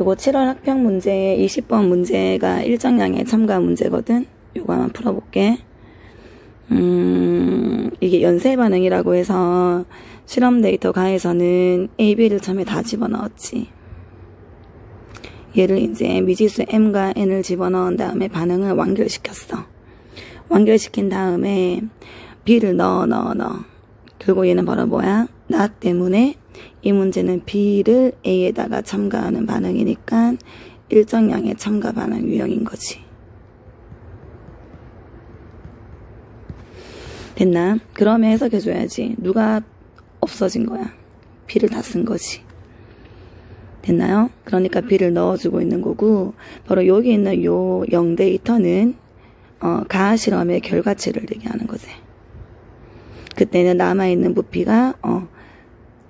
요거 7월 학평 문제 20번 문제가 일정량의 첨가 문제거든. 요거 한번 풀어볼게. 음, 이게 연쇄 반응이라고 해서 실험 데이터 가에서는 A, B를 처음에 다 집어넣었지. 얘를 이제 미지수 M과 N을 집어넣은 다음에 반응을 완결시켰어. 완결시킨 다음에 B를 넣어, 넣어, 넣어. 결국 얘는 바로 뭐야? 나 때문에 이 문제는 B를 A에다가 첨가하는 반응이니까 일정량의 첨가 반응 유형인 거지. 됐나? 그러면 해석해줘야지. 누가 없어진 거야? B를 다 쓴 거지. 됐나요? 그러니까 B를 넣어주고 있는 거고, 바로 여기 있는 요 0 데이터는, 어, 가하 실험의 결과치를 얘기하는 거지. 그때는 남아있는 부피가, 어,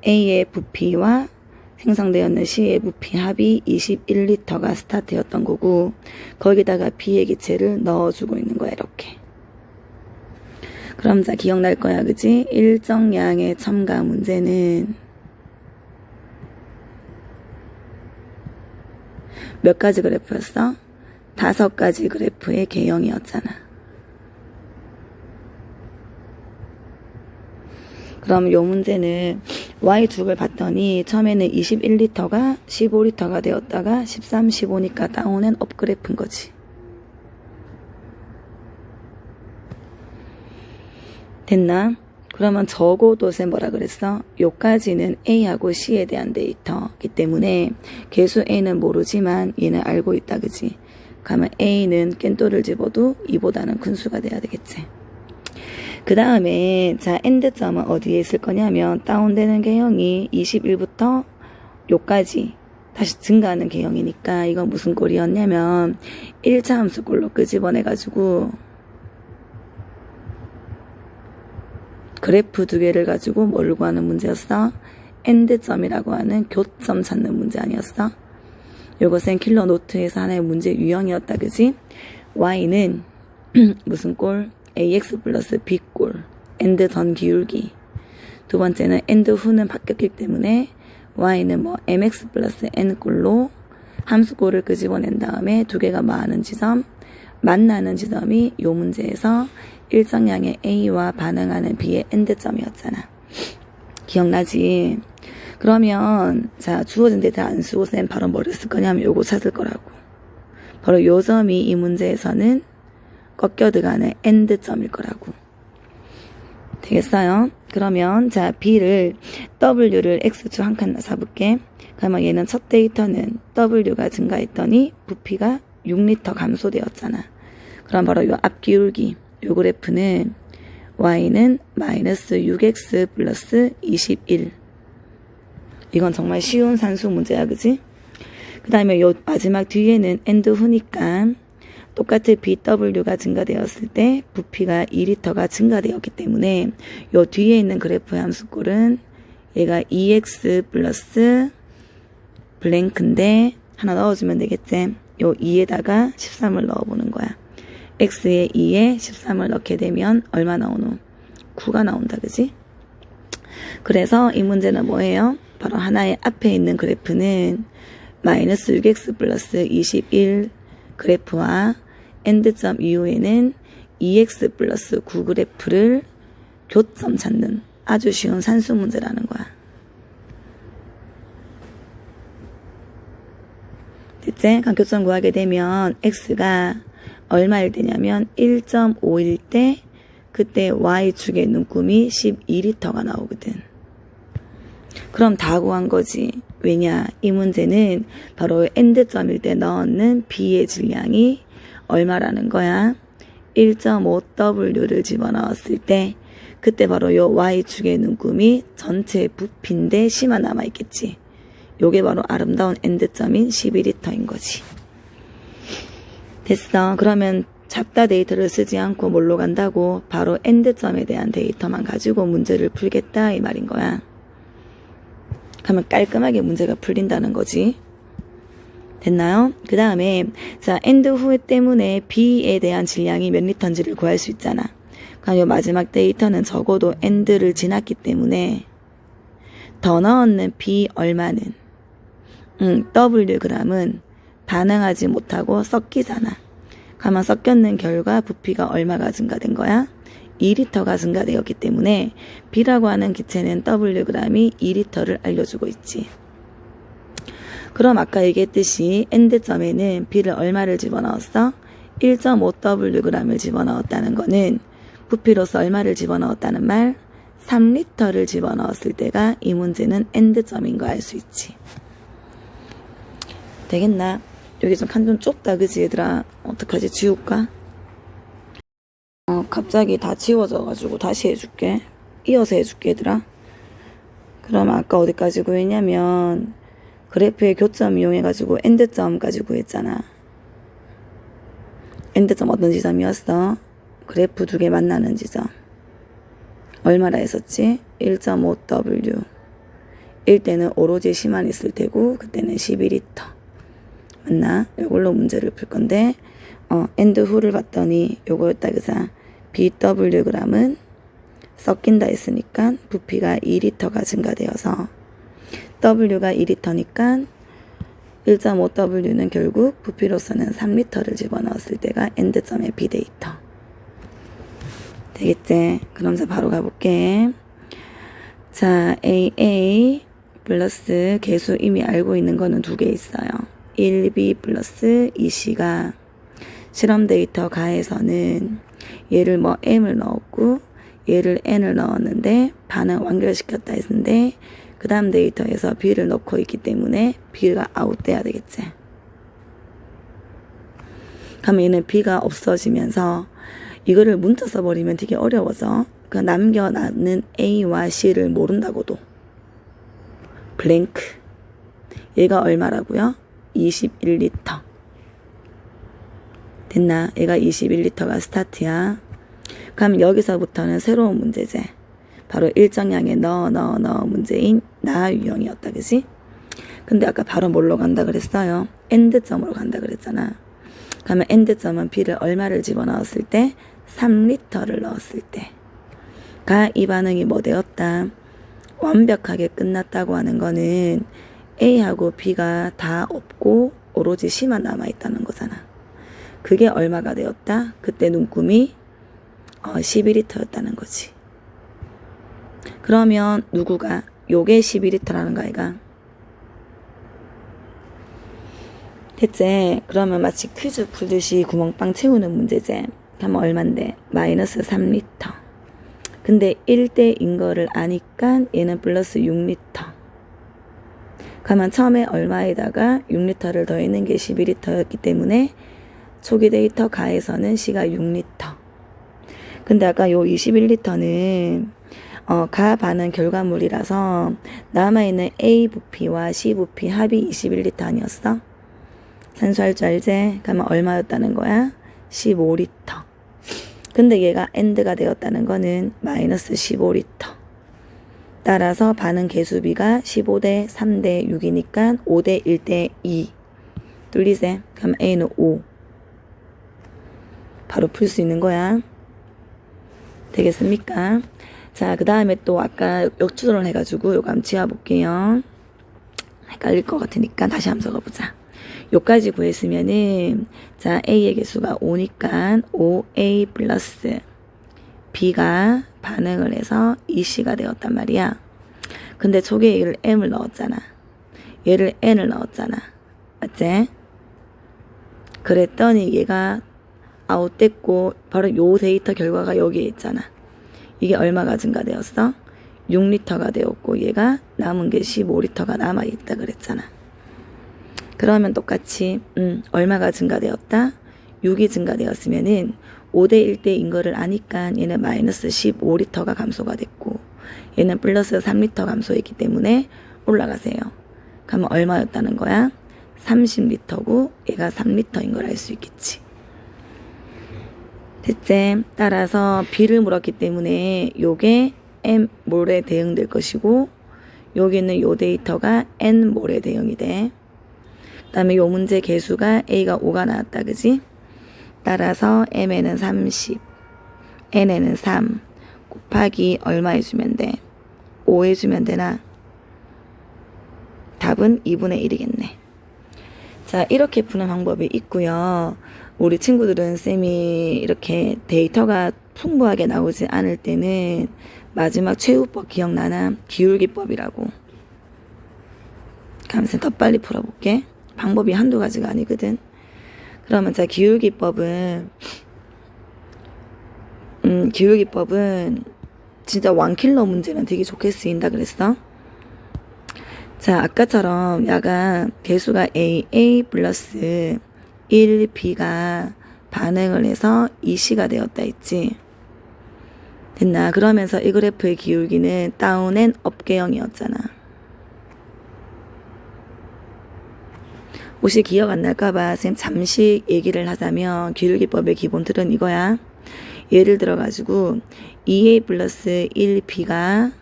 A의 부피와 생성되었는 C의 부피 합이 21리터가 스타트였던 거고, 거기다가 B의 기체를 넣어주고 있는 거야, 이렇게. 그럼 자, 기억날 거야, 그지? 일정량의 첨가 문제는 몇 가지 그래프였어? 다섯 가지 그래프의 개형이었잖아. 그럼 요 문제는 Y축을 봤더니 처음에는 21리터가 15리터가 되었다가 13, 15니까 다운은 업그래프인 거지. 됐나? 그러면 적어도 쌤 뭐라 그랬어? 요까지는 A하고 C에 대한 데이터이기 때문에 개수 A는 모르지만 얘는 알고 있다 그지? 그러면 A는 깬또를 집어도 2보다는 큰 수가 돼야 되겠지. 그 다음에 자 엔드점은 어디에 있을 거냐면 다운되는 개형이 21부터 요까지 다시 증가하는 개형이니까 이건 무슨 꼴이었냐면 1차 함수 꼴로 끄집어내가지고 그래프 두 개를 가지고 뭘 구하는 문제였어? 엔드점이라고 하는 교점 찾는 문제 아니었어? 요것은 킬러 노트에서 하나의 문제 유형이었다 그지? y는 무슨 꼴? Ax 플러스 b꼴 엔드 전 기울기 두 번째는 엔드 후는 바뀌었기 때문에 y는 뭐 mx 플러스 n꼴로 함수꼴을 끄집어낸 다음에 두 개가 많은 지점 만나는 지점이 요 문제에서 일정량의 A와 반응하는 B의 엔드점이었잖아. 기억나지? 그러면 자 주어진 데이터 안 쓰고 쌤 바로 뭐를 쓸 거냐면 요거 찾을 거라고. 바로 요 점이 이 문제에서는 꺾여 들어가는 엔드점일 거라고. 되겠어요? 그러면 자 B를 W를 X축 한칸 사볼게. 그러면 얘는 첫 데이터는 W가 증가했더니 부피가 6리터 감소되었잖아. 그럼 바로 요 앞기울기 요 그래프는 y는 마이너스 6x 플러스 21 이건 정말 쉬운 산수 문제야 그지? 그 다음에 요 마지막 뒤에는 엔드 후니까 똑같은 BW가 증가되었을 때 부피가 2리터가 증가되었기 때문에 요 뒤에 있는 그래프의 함수꼴은 얘가 2x 플러스 블랭크인데 하나 넣어주면 되겠지? 요 2에다가 13을 넣어보는 거야. x에 2에 13을 넣게 되면 얼마 나오노? 9가 나온다, 그지? 그래서 이 문제는 뭐예요? 바로 하나의 앞에 있는 그래프는 마이너스 6x 플러스 21 그래프와 엔드점 이후에는 2x 플러스 9 그래프를 교점 찾는 아주 쉬운 산수 문제라는 거야. 됐지? 간 교점 구하게 되면 x가 얼마일 때냐면 1.5일 때 그때 Y축의 눈금이 12리터가 나오거든. 그럼 다 구한 거지. 왜냐? 이 문제는 바로 엔드점일 때 넣는 B의 질량이 얼마라는 거야? 1.5W를 집어넣었을 때 그때 바로 요 Y축의 눈금이 전체 부피인데 C만 남아있겠지. 요게 바로 아름다운 엔드점인 12리터인 거지. 됐어. 그러면 잡다 데이터를 쓰지 않고 뭘로 간다고 바로 엔드점에 대한 데이터만 가지고 문제를 풀겠다 이 말인 거야. 그러면 깔끔하게 문제가 풀린다는 거지. 됐나요? 그 다음에 자 엔드 후에 때문에 B에 대한 질량이 몇 리터인지를 구할 수 있잖아. 그럼 요 마지막 데이터는 적어도 엔드를 지났기 때문에 더 넣었는 B 얼마는 음, W g은 반응하지 못하고 섞이잖아. 가만 섞였는 결과 부피가 얼마가 증가된 거야? 2리터가 증가되었기 때문에 B라고 하는 기체는 W g이 2리터를 알려주고 있지. 그럼 아까 얘기했듯이 엔드점에는 B를 얼마를 집어넣었어? 1.5W g을 집어넣었다는 거는 부피로서 얼마를 집어넣었다는 말? 3리터를 집어넣었을 때가 이 문제는 엔드점인 거 알 수 있지. 되겠나? 여기 좀 칸 좀 좁다 그지 얘들아? 어떡하지 지울까? 어 갑자기 다 지워져가지고 다시 해줄게. 이어서 해줄게 얘들아. 그럼 아까 어디까지 구했냐면 그래프의 교점 이용해가지고 엔드점까지 구했잖아. 엔드점 어떤 지점이었어? 그래프 두 개 만나는 지점. 얼마나 했었지? 1.5W. 1때는 오로지 C만 있을 테고 그때는 12리터. 맞나? 이걸로 문제를 풀 건데 어, 엔드 후를 봤더니 요거였다 그자. BW g은 섞인다 했으니까 부피가 2리터가 증가되어서 W가 2리터니까 1.5W는 결국 부피로서는 3리터를 집어넣었을 때가 엔드점의 비데이터. 되겠지? 그럼 자 바로 가볼게. 자, AA 플러스 개수 이미 알고 있는 거는 두 개 있어요. 1B 플러스 2C가 실험 데이터 가에서는 얘를 뭐 M을 넣었고 얘를 N을 넣었는데 반응 완결시켰다 했는데 그 다음 데이터에서 B를 넣고 있기 때문에 B가 아웃돼야 되겠지. 그럼 얘는 B가 없어지면서 이거를 문자 써버리면 되게 어려워서 그 남겨놨는 A와 C를 모른다고도. 블랭크. 얘가 얼마라고요? 21리터. 됐나? 얘가 21리터가 스타트야. 그럼 여기서부터는 새로운 문제제. 바로 일정량의 넣어 넣어 넣어 문제인 나 유형이었다 그지? 근데 아까 바로 뭘로 간다 그랬어요? 엔드점으로 간다 그랬잖아. 그러면 엔드점은 B를 얼마를 집어넣었을 때? 3리터를 넣었을 때. 가 이 반응이 뭐 되었다? 완벽하게 끝났다고 하는 거는 A하고 B가 다 없고 오로지 C만 남아있다는 거잖아. 그게 얼마가 되었다? 그때 눈금이 어, 11리터였다는 거지. 그러면 누구가 요게 12리터라는 거 아이가? 됐지? 그러면 마치 퀴즈 풀듯이 구멍빵 채우는 문제지. 그러면 얼만데? 마이너스 3리터. 근데 1대인 거를 아니까 얘는 플러스 6리터. 그러면 처음에 얼마에다가 6리터를 더했는 게 12리터였기 때문에 초기 데이터 가에서는 C가 6리터. 근데 아까 요 21리터는 어, 가 반응 결과물이라서 남아있는 A 부피와 C 부피 합이 21리터 아니었어? 산수할 줄 알지? 그러면 얼마였다는 거야? 15리터. 근데 얘가 엔드가 되었다는 거는 마이너스 15리터. 따라서 반응 개수비가 15대 3대 6이니까 5대 1대 2. 뚫리세? 그럼 A는 5. 바로 풀 수 있는 거야. 되겠습니까? 자, 그 다음에 또 아까 역추론을 해가지고 요거 한번 지워볼게요. 헷갈릴 것 같으니까 다시 한번 적어보자. 요까지 구했으면은, 자, A의 개수가 5니까 5A 플러스 B가 반응을 해서 2C가 되었단 말이야. 근데 저게 얘를 M을 넣었잖아. 얘를 N을 넣었잖아. 맞지? 그랬더니 얘가 아웃됐고 바로 요 데이터 결과가 여기에 있잖아. 이게 얼마가 증가되었어? 6리터가 되었고 얘가 남은 게 15리터가 남아 있다 그랬잖아. 그러면 똑같이 음, 얼마가 증가되었다? 6이 증가되었으면은 5대 1대인 거를 아니까 얘는 마이너스 15리터가 감소가 됐고 얘는 플러스 3리터 감소했기 때문에 올라가세요. 그러면 얼마였다는 거야? 30리터고 얘가 3리터인 걸 알 수 있겠지. 됐지? 따라서 B를 물었기 때문에 요게 M 몰에 대응될 것이고 여기는 요 데이터가 N 몰에 대응이 돼. 그 다음에 요 문제 개수가 A가 5가 나왔다 그지? 따라서 M에는 30, N에는 3 곱하기 얼마 해주면 돼? 5 해주면 되나? 답은 2분의 1이겠네. 자, 이렇게 푸는 방법이 있고요. 우리 친구들은 쌤이 이렇게 데이터가 풍부하게 나오지 않을 때는 마지막 최후법 기억나나? 기울기법이라고. 그럼 쌤더 빨리 풀어볼게. 방법이 한두 가지가 아니거든. 그러면 자, 기울기법은 음, 기울기법은 진짜 원킬러 문제는 되게 좋게 쓰인다 그랬어. 자, 아까처럼 야가 개수가 A, A 플러스 1, B가 반응을 해서 2C가 되었다 했지. 됐나? 그러면서 이 그래프의 기울기는 다운 앤 업계형이었잖아. 혹시 기억 안 날까봐 쌤 잠시 얘기를 하자면 기울기법의 기본 틀은 이거야. 예를 들어가지고 2A 플러스 1B가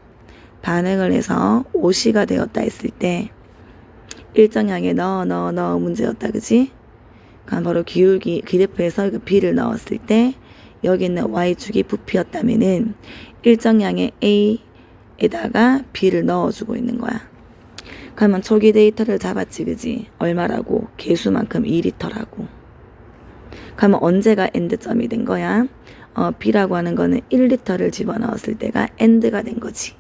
반응을 해서 5C가 되었다 했을 때 일정량에 넣어 넣어 넣어 문제였다 그지? 바로 기울기 그래프에서 이거 B를 넣었을 때 여기 있는 Y축이 부피였다면은 일정량의 A에다가 B를 넣어주고 있는 거야. 그러면 초기 데이터를 잡았지 그지? 얼마라고? 개수만큼 2리터라고. 그러면 언제가 엔드점이 된 거야? 어, B라고 하는 거는 1리터를 집어넣었을 때가 엔드가 된 거지.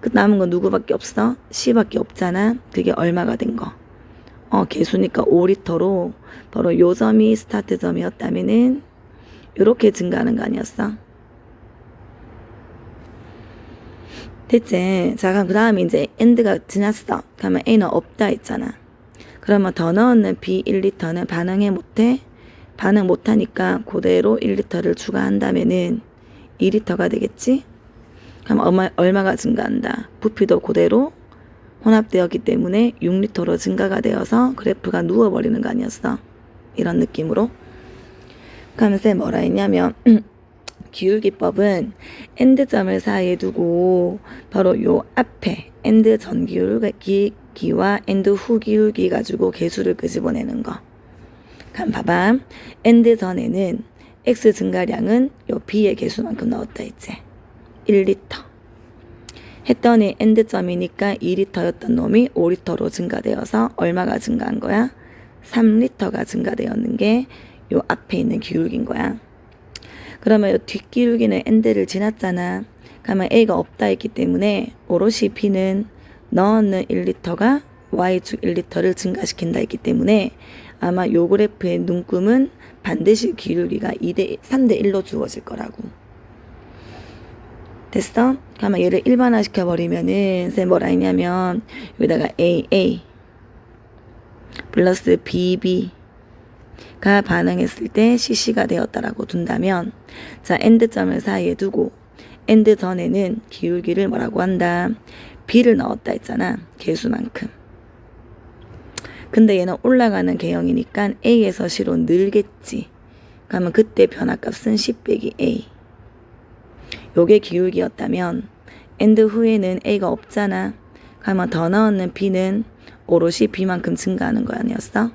그 남은 건 누구밖에 없어? C밖에 없잖아. 그게 얼마가 된 거? 어, 개수니까 5리터로 바로 요 점이 스타트 점이었다면은 요렇게 증가하는 거 아니었어? 됐지? 자, 그럼 그 다음에 이제 엔드가 지났어. 그러면 A는 없다 했잖아. 그러면 더 넣는 B 1리터는 반응해 못해? 반응 못하니까 그대로 1리터를 추가한다면은 2리터가 되겠지? 그럼 얼마, 얼마가 증가한다? 부피도 그대로 혼합되었기 때문에 6리터로 증가가 되어서 그래프가 누워버리는 거 아니었어? 이런 느낌으로. 그러면 쌤 뭐라 했냐면 기울기법은 엔드점을 사이에 두고 바로 요 앞에 엔드 전 기울기와 엔드 후 기울기 가지고 개수를 끄집어내는 거. 그럼 봐봐. 엔드 전에는 X 증가량은 요 B의 개수만큼 넣었다 했지. 1리터. 했더니 엔드점이니까 2리터였던 놈이 5리터로 증가되어서 얼마가 증가한 거야? 3리터가 증가되었는 게 요 앞에 있는 기울기인 거야. 그러면 요 뒷기울기는 엔드를 지났잖아. 그러면 A가 없다 했기 때문에 오롯이 B는 넣는 1리터가 Y축 1리터를 증가시킨다 했기 때문에 아마 요 그래프의 눈금은 반드시 기울기가 2대 3대 1로 주어질 거라고. 됐어? 그러면 얘를 일반화 시켜버리면은 쌤 뭐라 했냐면 여기다가 AA 플러스 BB가 반응했을 때 CC가 되었다라고 둔다면 자 엔드점을 사이에 두고 엔드 전에는 기울기를 뭐라고 한다? B를 넣었다 했잖아 개수만큼. 근데 얘는 올라가는 개형이니까 A에서 C로 늘겠지. 그러면 그때 변화값은 10 빼기 A 요게 기울기였다면 엔드 후에는 A가 없잖아. 그러면 더 넣는 B는 오롯이 B만큼 증가하는 거 아니었어?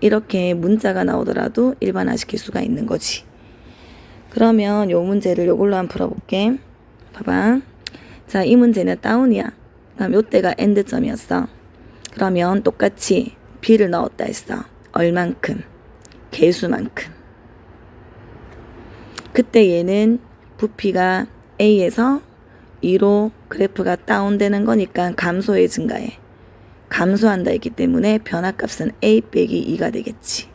이렇게 문자가 나오더라도 일반화시킬 수가 있는 거지. 그러면 요 문제를 요걸로 한번 풀어볼게. 봐봐. 자, 이 문제는 다운이야. 그럼 요때가 엔드점이었어. 그러면 똑같이 B를 넣었다 했어. 얼만큼? 개수만큼. 그때 얘는 부피가 A에서 2로 그래프가 다운되는 거니까 감소에 증가해. 감소한다 했기 때문에 변화값은 A 빼기 2가 되겠지.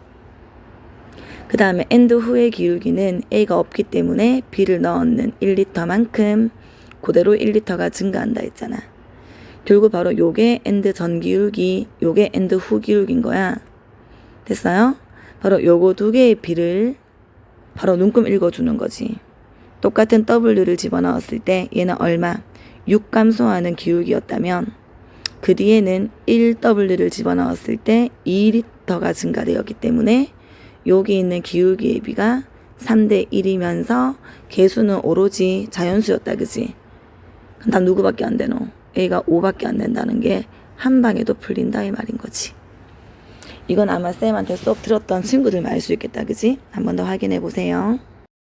그 다음에 엔드 후의 기울기는 A가 없기 때문에 B를 넣는 1리터만큼 그대로 1리터가 증가한다 했잖아. 결국 바로 요게 엔드 전 기울기, 요게 엔드 후 기울기인 거야. 됐어요? 바로 요거 두 개의 B를 바로 눈금 읽어주는 거지. 똑같은 W를 집어넣었을 때 얘는 얼마? 6 감소하는 기울기였다면 그 뒤에는 1W를 집어넣었을 때 2리터가 증가되었기 때문에 여기 있는 기울기의 비가 3대 1이면서 개수는 오로지 자연수였다 그지? 다 누구밖에 안 되노? A가 5밖에 안 된다는 게 한 방에도 풀린다 이 말인 거지. 이건 아마 쌤한테 수업 들었던 친구들만 알 수 있겠다 그지? 한 번 더 확인해 보세요.